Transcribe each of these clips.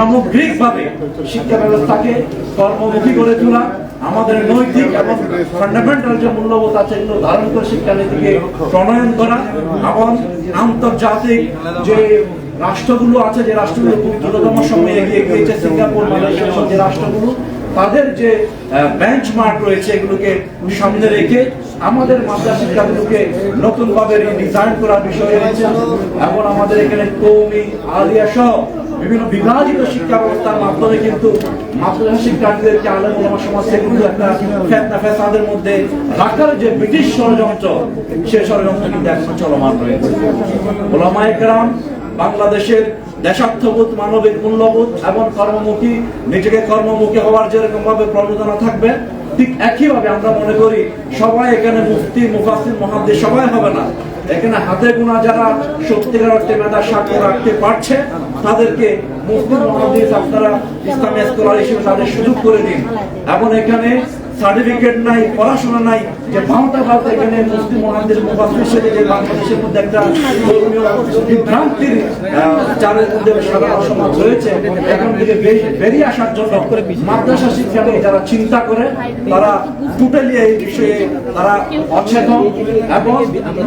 সামগ্রিকভাবে শিক্ষা ব্যবস্থাকে কর্মমুখী করে তোলা, আমাদের নৈতিক এবং ফান্ডামেন্টাল যে মূল্যবোধ আছে এগুলো ধারণ করে শিক্ষানীতিকে প্রণয়ন করা এবং আন্তর্জাতিক যে রাষ্ট্রগুলো আছে, যে রাষ্ট্রগুলো খুব দ্রুততম সময়ে এগিয়ে গিয়েছে, সিঙ্গাপুর, মালয়েশিয়া যে রাষ্ট্রগুলো, তাদের যে বেঞ্চমার্ক রয়েছে এগুলোকে সামনে রেখে আমাদের মাদ্রাসা শিক্ষাগুলোকে নতুনভাবে ডিজাইন করার বিষয় রয়েছে এবং আমাদের এখানে কৌমি, আলিয়া সহ বিভিন্ন বিভাজিত শিক্ষা ব্যবস্থার মাধ্যমে কিন্তু মাদ্রাসা শিক্ষার্থীদেরকে আলেম সমাজ থেকে কিন্তু একটা ফেতনা ফেসাদের মধ্যে রাখার যে ব্রিটিশ ষড়যন্ত্র সে ষড়যন্ত্র কিন্তু এখন চলমান রয়েছে। ওলামা একরাম বাংলাদেশের দেশাত্মবোধ, মানবিক মূল্যবোধ এবং কর্মমুখী, নিজেকে কর্মমুখী হওয়ার যেরকম ভাবে প্রণোদনা থাকবে, ঠিক একইভাবে আমরা মনে করি সবাই এখানে মুফতি মুফাসির মহাদ্দি সবাই হবে না। এখানে হাতে গোনা যারা সত্যিকার অর্থে মেধা সাক্ষ্য রাখতে পারছে, তাদেরকে মুসলিম আপনারা ইসলামী স্কলার হিসেবে তাদের সুযোগ করে দিন। এবং এখানে সার্টিফিকেট নাই, পড়াশোনা নাই, যে ভাওতা ভাওতা এখানে মুসলিম মহাদের মুফাসসির যে বাংলাদেশের মধ্যে একটা বিভ্রান্তির চারের মধ্যে সাধারণ সমাজ রয়েছে, এখান থেকে বেরিয়ে- আসার জন্য মাদ্রাসা শিক্ষা নিয়ে যারা চিন্তা করে, তারা টোটালি এই বিষয়ে তারা অচেতন এবং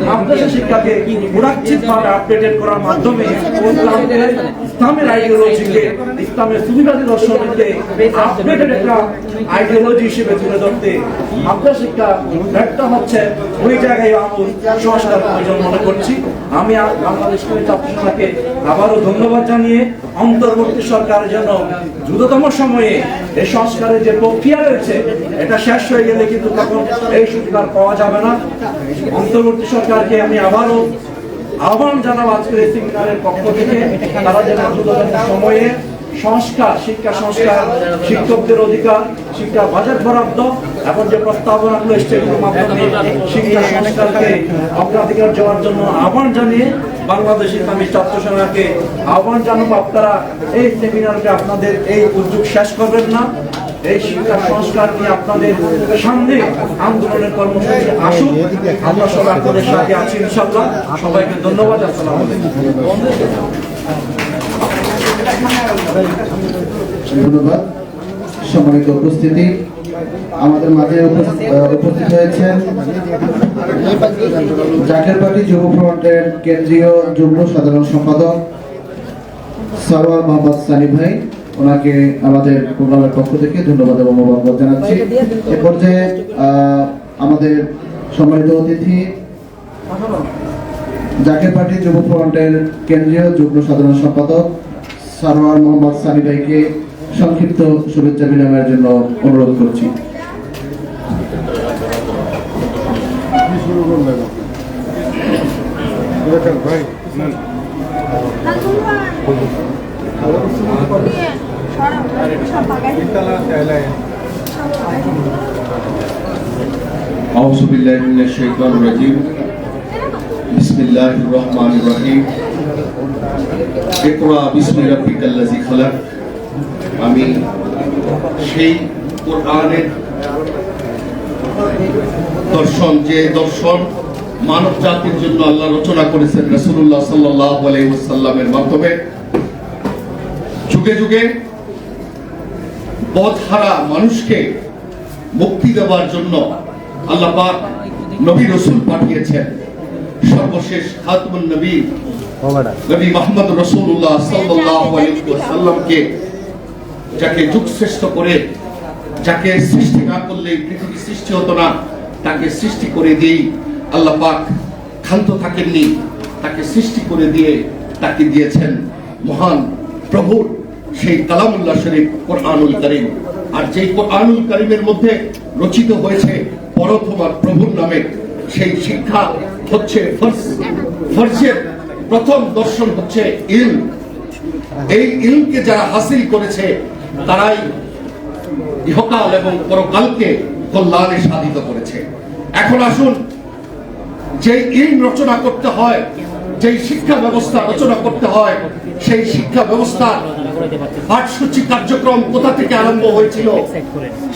মাদ্রাসা শিক্ষাকে প্রোডাক্টিভ ভাবে আপডেটেড করার মাধ্যমে ইসলামের আইডিওলজিকে ইসলামের সুবিধাদি দর্শনকে আপডেটেড একটা আইডিওলজি হিসেবে তুলে ধরতে মাদ্রাসা শিক্ষা ব্যর্থ হচ্ছে ওই জায়গায় আমূল সংস্কার প্রয়োজন মনে করছি। আমি বাংলাদেশ কবি ছাত্রসভাকে আবারও ধন্যবাদ জানিয়ে অন্তর্বর্তী সরকারের জন্য দ্রুততম সময়ে এই সংস্কারের যে প্রক্রিয়া রয়েছে, এটা শেষ হয়ে গেলে কিন্তু তখন এই সুযোগ পাওয়া যাবে না। অন্তর্বর্তী সরকারকে আমি আবারও আহ্বান জানাব আজকের এই সেমিনারের পক্ষ থেকে। তারা যেন সময়ে সংস্কার, শিক্ষা সংস্কার, শিক্ষকদের অধিকার, শিক্ষা বাজেট বরাদ্দ, এখন যে প্রস্তাবনাগুলো এসছে মাধ্যমে শিক্ষা সংস্কারকে অগ্রাধিকার দেওয়ার জন্য আহ্বান জানিয়ে বাংলাদেশ ইসলামী ছাত্র সেনাকে আহ্বান জানাব। আপনারা এই সেমিনারকে আপনাদের এই উদ্যোগ শেষ করবেন না। এই শিক্ষা সংস্কার নিয়ে আপনাদের সামনে আন্দোলনের কর্মসূচি আসুক। আমরা সবাই আপনাদের সাথে আছি ইনশাল্লাহ সবাইকে ধন্যবাদ। আসসালামু ধন্যবাদ। সম্মানিত উপস্থিতি। আমাদের মাঝে উপস্থিত হয়েছেন জাকের পার্টি যুব ফ্রন্টের কেন্দ্রীয় সাধারণ সম্পাদক মোহাম্মদ সানি ভাই। ওনাকে আমাদের প্রোগ্রামের পক্ষ থেকে ধন্যবাদ এবং মোবারক জানাচ্ছি। এ পর্যায়ে আমাদের সম্মানিত অতিথি জাকের পার্টি যুব ফ্রন্টের কেন্দ্রীয় যুগ্ম সাধারণ সম্পাদক সারোয়ার মোহাম্মদ সানি ভাইকে সংক্ষিপ্ত শুভেচ্ছা বিনিময়ের জন্য অনুরোধ করছি أعوذ بالله من الشيطان الرجيم بسم الله الرحمن الرحيم আমি সেই কোরআনের দর্শন, যে দর্শন মানব জাতির জন্য আল্লাহ রচনা করেছেন রসুল্লাহ মাধ্যমে। যুগে যুগে পথহারা মানুষকে মুক্তি দেওয়ার জন্য আল্লাহ নবী রসুল পাঠিয়েছেন। সর্বশেষ খাতমুন নবী নবী মোহাম্মদ রসুল্লাহ আলাইহি যাকে করে, যাকে সৃষ্টি না করলে পৃথিবী সৃষ্টি হতো না, তাকে সৃষ্টি করে দিয়েই আল্লাহ পাক ক্ষান্ত থাকেননি, তাকে সৃষ্টি করে দিয়ে তাকে দিয়েছেন মহান প্রভুর সেই কালামুল্লাহ শরীফ কোরআনুল করিম। আর যেই কোরআনুল করিমের মধ্যে রচিত হয়েছে পরথমার প্রভুর নামে, সেই শিক্ষা হচ্ছে ফর্জ ফর্জের প্রথম দর্শন হচ্ছে ইল এই ইলমকে যারা হাসিল করেছে, তারাই ইহকাল এবং পরকালকে কল্যাণে সাধিত করেছে। এখন আসুন যে ইলম রচনা করতে হয়, যেই শিক্ষা ব্যবস্থা রচনা করতে হয়, সেই শিক্ষা ব্যবস্থা পাঠসূচি কার্যক্রম কোথা থেকে আরম্ভ হয়েছিল,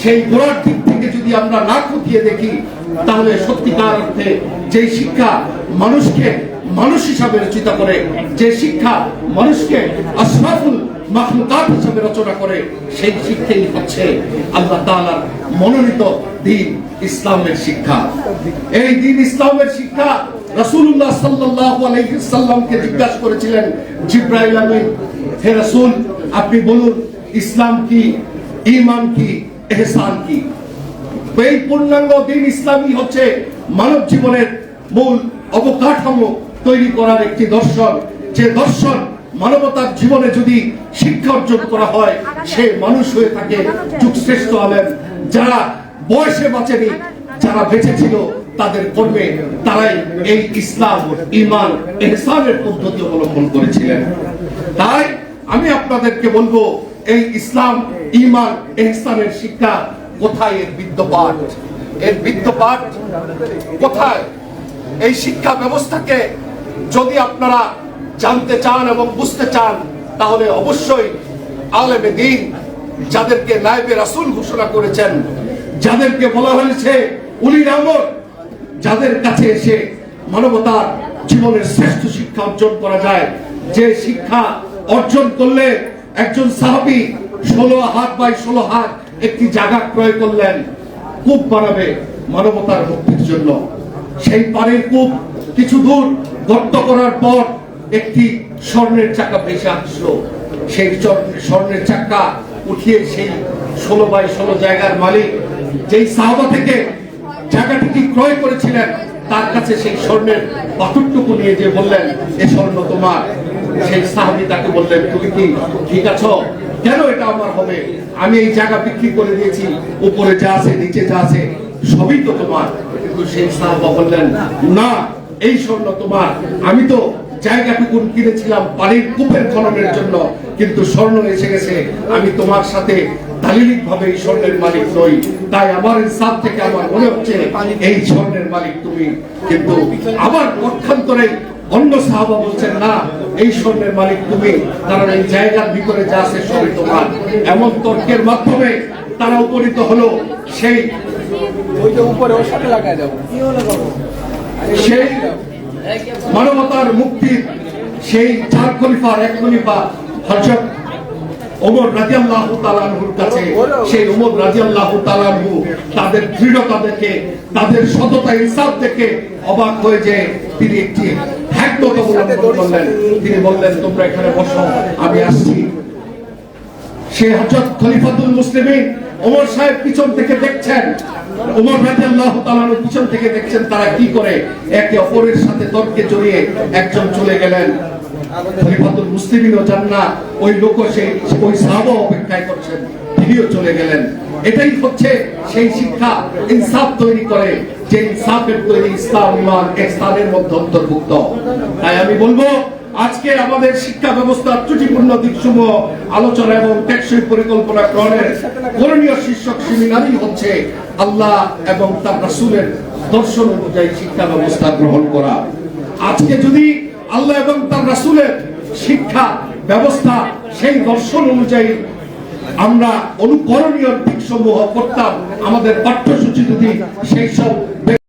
সেই গোড়ার দিক থেকে যদি আমরা না খুঁটিয়ে দেখি, তাহলে সত্যিকার অর্থে যে শিক্ষা মানুষকে মানুষ হিসাবে রচিত করে, যে শিক্ষা মানুষকে আশরাফুল মাখলুকাত হিসেবে রচনা করে, সেই শিক্ষাই হচ্ছে আল্লাহ তাআলার মনোনীত দিন ইসলামের শিক্ষা। এই দিন ইসলামের শিক্ষা রাসূলুল্লাহ সাল্লাল্লাহু আলাইহি জিজ্ঞাসা করেছিলেন, জিব্রাইল আমিন, হে রাসূল, আপনি বলুন, ইসলাম কি, ঈমান কি ইহসান কি? এই পূর্ণাঙ্গ দিন ইসলামই হচ্ছে মানব জীবনের মূল অবকাঠামো। তৈরি করার একটি দর্শন, যে দর্শন মানবতার জীবনে যদি শিক্ষা অর্জন করা হয়, সে মানুষ হয়ে থাকে যুগশ্রেষ্ঠ আলেন যারা বয়সে বাঁচেনি, যারা বেঁচে ছিল, তাদের কর্মে তারাই এই ইসলাম ইমান এহসানের পদ্ধতি অবলম্বন করেছিলেন। তাই আমি আপনাদেরকে বলব, এই ইসলাম ইমান এহসানের শিক্ষা কোথায় এর বিদ্যপাঠ? এর বিদ্যপাঠ কোথায়? এই শিক্ষা ব্যবস্থাকে যদি আপনারা জানতে চান এবং বুঝতে চান, তাহলে অবশ্যই আলেমে দিন যাদেরকে নাইবে রাসূল ঘোষণা করেছেন, যাদেরকে বলা হয়েছে উলির আমর যাদের কাছে এসে মানবতার জীবনের শ্রেষ্ঠ শিক্ষা অর্জন করা যায়। যে শিক্ষা অর্জন করলে একজন সাহাবি ষোলো হাত বাই ষোলো হাত একটি জায়গা ক্রয় করলেন, কূপ বানাবে মানবতার মুক্তির জন্য। সেই পানির কূপ কিছু দূর গর্ত করার পর একটি স্বর্ণের চাকা ভেসে আসলো। সেই স্বর্ণের চাকা উঠিয়ে সেই ষোলো বাই ষোলো জায়গার মালিক, যেই সাহাবা থেকে জায়গাটিকে ক্রয় করেছিলেন, তার কাছে সেই স্বর্ণের পাথরটুকু নিয়ে যে বললেন, এ স্বর্ণ তোমার। সেই সাহাবি তাকে বললেন, তুমি কি ঠিক আছো? কেন এটা আমার হবে? আমি এই জায়গা বিক্রি করে দিয়েছি, উপরে যা আছে, নিচে যা আছে, সবই তো তোমার। কিন্তু সেই সাহাবা বললেন, না এই স্বর্ণ তোমার। আমি তো জায়গাটুকু কিনেছিলাম পানির কূপের খননের জন্য, কিন্তু স্বর্ণ এসে গেছে। আমি তোমার সাথে দালিলিক ভাবে এই স্বর্ণের মালিক নই। তাই আমার থেকে আমার মনে হচ্ছে, এই স্বর্ণের মালিক তুমি। কিন্তু আবার পক্ষান্তরে অন্য সাহাবা বলছেন, না, এই স্বর্ণের মালিক তুমি। কারণ এই জায়গার ভিতরে যা আছে তোমার। এমন তর্কের মাধ্যমে তারা উপনীত হলো সেই ওইটা উপরে ওর সাথে লাগাই দেবো। সেই মানবতার মুক্তির সেই চার খলিফার এক খলিফা হযরত ওমর রাদিয়াল্লাহু তাআলার কাছে, সেই ওমর রাদিয়াল্লাহু তাআলাহু তাদের দৃঢ়তা দেখে তাদের সততা ইনসাফ দেখে অবাক হয়ে যে তিনি একটি হ্যাকমত অবলম্বন করলেন। তিনি বললেন, তোমরা এখানে বসো, আমি আসছি। সে হযরত খলিফাতুল মুসলিমিন ওমর সাহেব পিছন থেকে দেখছেন। ওমর রাদিয়াল্লাহু তাআলার পিছন থেকে দেখছেন তারা কি করে একে অপরের সাথে তর্কে জড়িয়ে একজন চলে গেলেন। খলিফাতুল মুসলিমিনও যান না ওই সেই, ওই সাহাবা অপেক্ষায় করছেন, তিনিও চলে গেলেন। এটাই হচ্ছে সেই শিক্ষা ইনসাফ তৈরি করে, যে ইনসাফের তৈরি ইসলাম, ইমান ইসলামের মধ্যে অন্তর্ভুক্ত। তাই আমি বলব আজকে আমাদের শিক্ষা ব্যবস্থার ত্রুটিপূর্ণ দিকসমূহ আলোচনা এবং টেকসই পরিকল্পনা গ্রহণের করণীয় শীর্ষক সেমিনারই হচ্ছে আল্লাহ এবং তার রাসূলের দর্শন অনুযায়ী শিক্ষা ব্যবস্থা গ্রহণ করা। আজকে যদি আল্লাহ এবং তার রাসূলের শিক্ষা ব্যবস্থা সেই দর্শন অনুযায়ী আমরা অনুকরণীয় দিকসমূহ করতাম, আমাদের পাঠ্যসূচি যদি সেই সব